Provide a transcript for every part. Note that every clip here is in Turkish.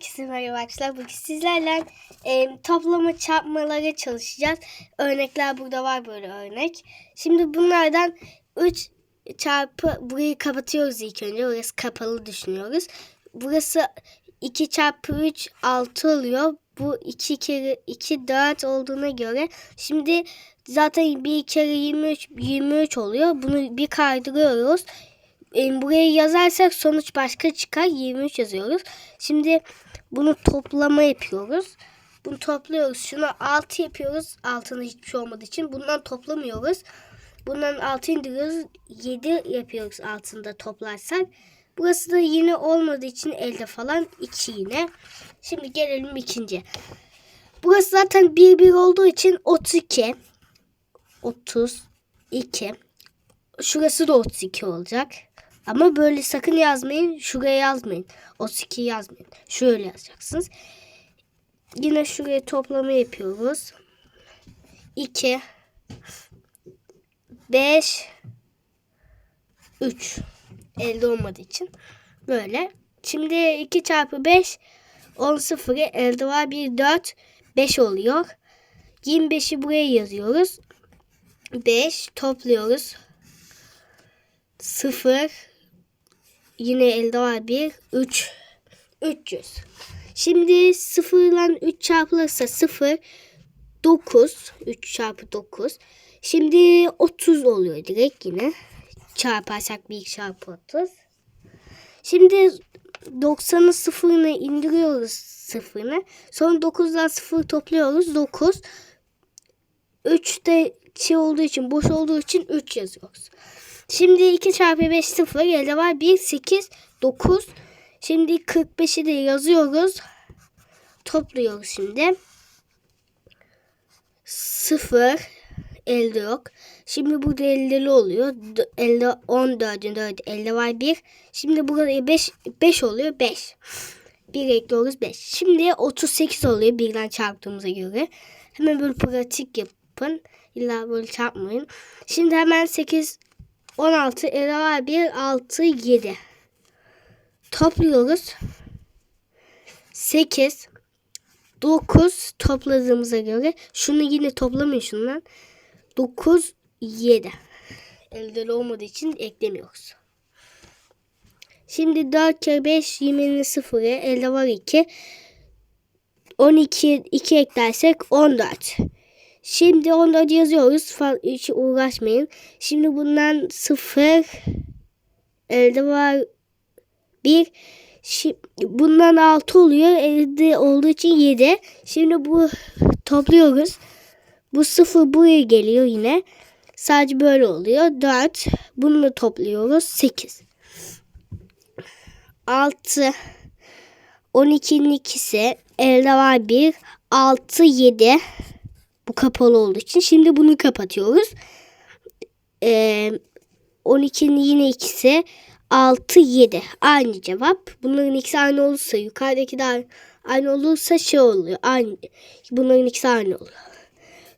Herkese merhaba arkadaşlar. Bugün sizlerle e, toplama çarpmaları çalışacağız. Örnekler burada var böyle örnek. Şimdi bunlardan 3 çarpı burayı kapatıyoruz ilk önce. Burası kapalı düşünüyoruz. Burası 2 çarpı 3 6 oluyor. Bu 2 kere 2 4 olduğuna göre şimdi zaten bir kere 23 23 oluyor. Bunu bir kaydırıyoruz. Buraya yazarsak sonuç başka çıkar. 23 yazıyoruz. Şimdi bunu toplama yapıyoruz. Bunu topluyoruz. Şunu 6 yapıyoruz. Altında hiçbir şey olmadığı için. Bundan toplamıyoruz. Bundan 6 indiriyoruz. 7 yapıyoruz altında toplarsak. Burası da yine olmadığı için elde falan 2 yine. Şimdi gelelim ikinci. Burası zaten 1 1 olduğu için 32 32 Şurası da 32 olacak. Ama böyle sakın yazmayın. Şuraya yazmayın. 32 yazmayın. Şöyle yazacaksınız. Yine şuraya toplama yapıyoruz. 2 5 3 elde olmadığı için böyle. Şimdi 2 çarpı 5 10 sıfırı elde var 1 4 5 oluyor. 25'i buraya yazıyoruz. 5 topluyoruz. 0 yine elde var 1 3 300. Şimdi 0 ile 3 çarpılırsa 0 9 3 çarpı 9. Şimdi 30 oluyor direkt yine. Çarparsak 1 çarpı 30. Şimdi 90'ın sıfırını indiriyoruz sıfırını. Sonra 9'dan 0 topluyoruz. 9. 3 de şey olduğu için boş olduğu için 3 yazıyoruz. Şimdi 2 çarpı 5 0 elde var 1 8 9. Şimdi 45'i de yazıyoruz. Topluyoruz şimdi. 0 elde yok. Şimdi burada eldeli oluyor. D- Elde 14'ün 4 elde var 1. Şimdi burada 5 5 oluyor 5. 1 ekliyoruz 5. Şimdi 38 oluyor birden çarptığımıza göre. Hemen böyle pratik yapın. İlla böyle çarpmayın. Şimdi hemen 8 16 elde var 1 6 7. Topluyoruz. 8 9 topladığımıza göre şunu yine toplamayın şundan. 9 7. Elde olmadığı için eklemiyoruz. Şimdi 4 kere 5 20'nin sıfırı elde var 2. 12 2 eklersek 14. Şimdi 14 yazıyoruz. Hiç uğraşmayın. Şimdi bundan 0 elde var 1. Şi- bundan 6 oluyor. Elde olduğu için 7. Şimdi bu topluyoruz. Bu 0 buraya geliyor yine. Sadece böyle oluyor. 4. Bunu da topluyoruz. 8. 6. 12'nin ikisi. Elde var 1. 6, 7. Bu kapalı olduğu için. Şimdi bunu kapatıyoruz. Ee, 12'nin yine ikisi. 6, 7. Aynı cevap. Bunların ikisi aynı olursa yukarıdaki de aynı olursa şey oluyor. Aynı. Bunların ikisi aynı oluyor.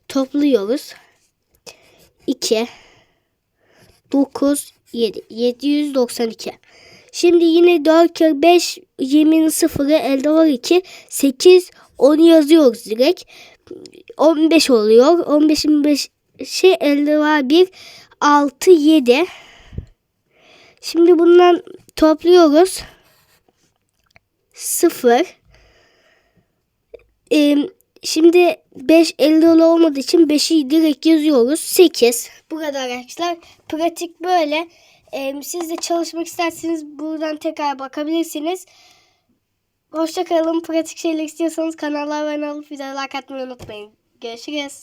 Topluyoruz. 2 9 7 792. Şimdi yine 4 kere 5 20'nin sıfırı elde var 2 8 onu yazıyoruz direkt. 15 oluyor. 15'in 5'i elde var 1 6 7. Şimdi bundan topluyoruz. 0 Ee, Şimdi 5 50 olmadığı için 5'i direkt yazıyoruz. 8. Bu kadar arkadaşlar. Pratik böyle. Ee, siz de çalışmak isterseniz buradan tekrar bakabilirsiniz. Hoşçakalın. Pratik şeyler istiyorsanız kanala abone olup videolar like atmayı unutmayın. Görüşürüz.